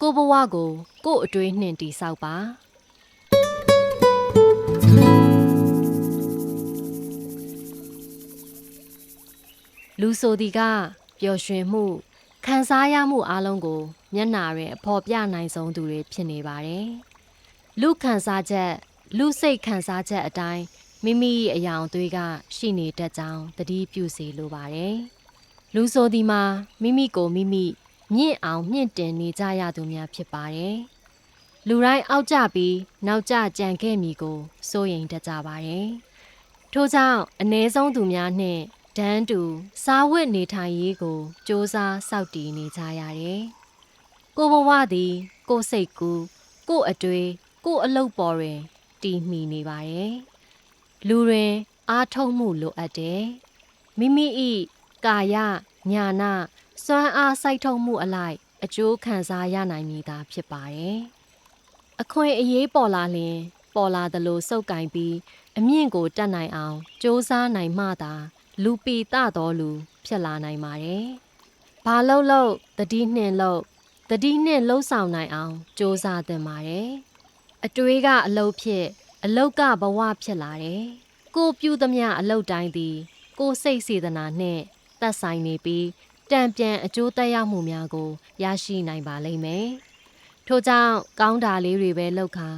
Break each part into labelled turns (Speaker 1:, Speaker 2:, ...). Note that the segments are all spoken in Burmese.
Speaker 1: ကိုဘဝကိုကို့အတွေးနှင့်တိဆောက်ပါလူဆိုသည်ကပျော်ရွှင်မှုခံစားရမှုအလုံးကို မျက်နာတွင်အဖော်ပြနိုင်ဆုံးသူတွေဖြစ်နေပါတယ်လူခံစားချက်လူစိတ်ခံစားချက်အတိုင်းမိမိ၏အယောင်သွေးကရှိနေတတ်ကြောင်းသတိပြုစေလိုပါတယ်လူဆိုသည်မှာမိမိကိုမိမိ မြင့်အောင်မြင့်တင်နေကြရသူများဖြစ်ပါတယ်လူတိုင်းအောက်ကျပြီးနောက်ကျကြံခဲ့မိကိုစိုးရိမ်တတ်ကြပါတယ်ထို့ကြောင့်အ ਨੇ ဆုံးသူများနှင့်ဒန်းတူစားဝတ်နေထိုင်ရေးကိုစ조사စောင့်တည်နေကြရတယ်ကိုဘဝသည် ကိုစိတ်ကူးကိုအတွေ့ကိုအလုတ်ပေါ်တွင်တည်မီနေပါတယ်လူတွင်အားထုတ်မှုလိုအပ်တယ်မိမိ၏ကာယညာနာ စွမ်းအားစိုက်ထုတ်မှုအလိုက်အကျိုးခံစားရနိုင်မည်သာဖြစ်ပါတယ်အခွင့်အရေးပေါ်လာလျင် ပေါ်လာသလိုစုပ်ကင်ပြီးအမြင့်ကိုတက်နိုင်အောင်စ조사နိုင်မှသာ လူပီတတော်လူဖြစ်လာနိုင်ပါတယ်။ဘာလို့လို့တတိနှင့်လို့တတိနှင့်လှုပ်ဆောင်နိုင်အောင်စ조사သင့်ပါတယ်။အတွေးကအလုတ်ဖြစ် အလုတ်ကဘဝဖြစ်လာတယ်။ကိုပြုသမျှအလုတ်တိုင်းသည် ကိုစိတ်စေတနာနှင့်သက်ဆိုင်နေပြီး တံပြန်အကျိုးသက်ရောက်မှုများကို ရရှိနိုင်ပါလိမ့်မယ်။ထို့ကြောင့်ကောင်းတာလေးတွေပဲလောက်ခါ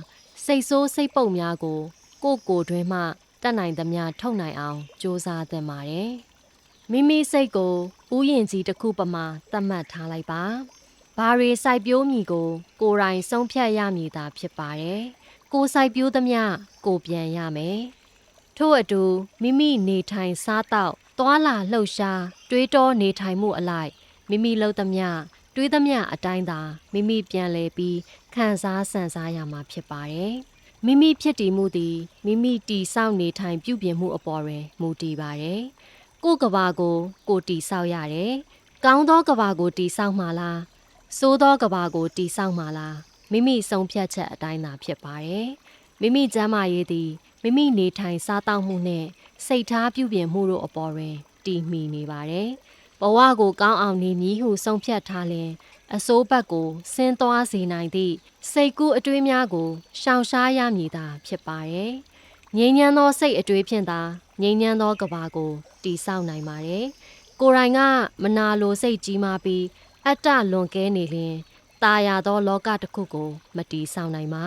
Speaker 1: စိတ်ဆိုးစိတ်ပုတ်များကို ကိုယ့်ကိုယ်တွင်မှတတ်နိုင်သမျှထုတ်နိုင်အောင်စူးစမ်းသင့်ပါတယ်။မိမိစိတ်ကိုဥယျင်ကြီးတစ်ခုပမာသတ်မှတ်ထားလိုက်ပါ။ဘာတွေစိုက်ပျိုးမည်ကို ကိုယ်တိုင်ဆုံးဖြတ်ရမည်သာဖြစ်ပါတယ်။ကိုယ်စိုက်ပျိုးသမျှကိုယ်ပြန်ရမယ်။ထို့အတူမိမိနေထိုင်စားသောက် သွာလာလှုပ်ရှားတွေးတောနေထိုင်မှုအလိုက်မိမိလှုပ်သမျှတွေးသမျှအတိုင်းသာမိမိပြန်လဲပြီးခံစားဆန်စားရမှာဖြစ်ပါတယ်။မိမိဖြစ်တည်မှုသည်မိမိတည်ဆောက်နေထိုင်ပြုပြင်မှုအပေါ်တွင်မူတည်ပါတယ်။ကိုယ်ကဘာကို ကိုတည်ဆောက်ရတယ်။ကောင်းသောကဘာကိုတည်ဆောက်မှလား။ဆိုးသောကဘာကိုတည်ဆောက်မှလား။မိမိဆုံးဖြတ်ချက်အတိုင်းသာဖြစ်ပါတယ်။မိမိကျမ်းမာရေးသည်မိမိနေထိုင်စားသောက်မှုနှင့် စိတ်ထားပြုပြင်မှုတို့အပေါ်တွင်တည်မီနေပါတယ်။ဘဝကိုကောင်းအောင်နေမည်ဟုဆုံးဖြတ်ထားလျင်အစိုးဘက်ကိုဆင်းသွားစေနိုင်သည့်စိတ်ကူးအတွေးများကိုရှောင်ရှားရမည်သာဖြစ်ပါတယ်။ငြိမ်းချမ်းသောစိတ်အတွေးဖြင့်သာငြိမ်းချမ်းသောကဘာကိုတည်ဆောက်နိုင်ပါတယ်။ကိုယ်တိုင်ကမနာလိုစိတ်ကြီးမားပြီးအတ္တလွန်ကဲနေလျင်ตาရသောလောကတစ်ခုကို မတည်ဆောက်နိုင်ပါ